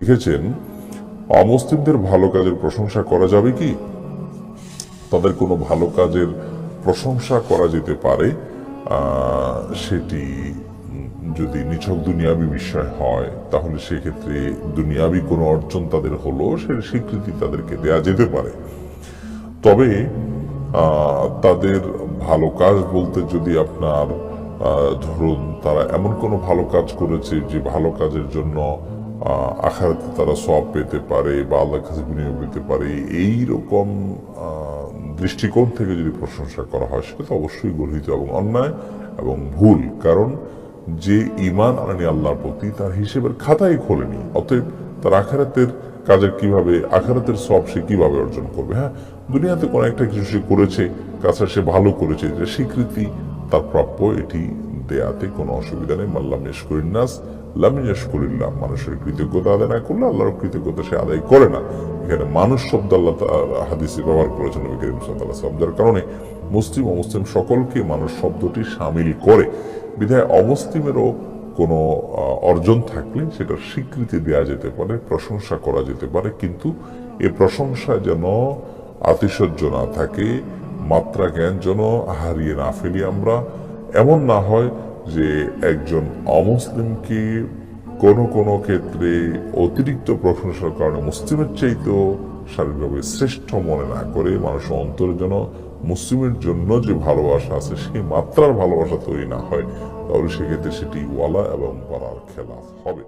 লিখেছেন, অমুসলিমদের ভালো কাজের প্রশংসা করা যাবে কি? তাদের কোনো ভালো কাজের প্রশংসা করা যেতে পারে সেটি যদি নিছক দুনিয়াবি বিষয় হয়, তাহলে সেক্ষেত্রে দুনিয়াবি কোনো অর্জন তাদের হলো, সে স্বীকৃতি তাদেরকে দেয়া যেতে পারে। তবে তাদের ভালো কাজ বলতে যদি আপনার ধরুন তারা এমন কোনো ভালো কাজ করেছে যে ভালো কাজের জন্য আখারাতে তারা সব পেতে পারে বা আল্লাহ কাছে বিনিয়োগ পেতে পারে এই রকম দৃষ্টিকোণ থেকে যদি প্রশংসা করা হয়, সেটা তো অবশ্যই গর্হিত এবং অন্যায় এবং ভুল। কারণ যে ইমান আনেনি আল্লাহর প্রতি, তার হিসেবের খাতাই খোলেনি। অতএব তার আখারাতের কাজের কীভাবে, আখারাতের সব সে কীভাবে অর্জন করবে হ্যাঁ? দুনিয়াতে কোনো একটা কিছু সে করেছে, কাজটা সে ভালো করেছে এটা স্বীকৃতি তার প্রাপ্য, এটি দেয়াতে কোনো অসুবিধা নেই। মাল্লাম করিল্লাম মানুষের কৃতজ্ঞতা আদায় না করলে আল্লাহর কৃতজ্ঞতা সে আদায় করে না। এখানে মানুষ শব্দ আল্লাহ হাদিসে ব্যবহার করেছেন নবী করিম আলাইহি যার কারণে মুসলিম অমুসলিম সকলকে মানুষ শব্দটি সামিল করে। বিধায় অমুসলিমেরও কোনো অর্জন থাকলে সেটার স্বীকৃতি দেওয়া যেতে পারে, প্রশংসা করা যেতে পারে। কিন্তু এ প্রশংসা যেন আতিশয্য না থাকে মাত্রা জ্ঞান যেন হারিয়ে না ফেলি আমরা এমন না হয় যে একজন অমুসলিমকে কোনো কোনো ক্ষেত্রে অতিরিক্ত প্রশংসার কারণে মুসলিমের চাইতেও শারীরিকভাবে শ্রেষ্ঠ মনে না করে, মানুষের অন্তর যেন মুসলিমের জন্য যে ভালোবাসা আছে, সেই মাত্রার ভালোবাসা তৈরি না হয়, তাহলে সেক্ষেত্রে সেটি ওয়ালা এবং বলার খেলা হবে।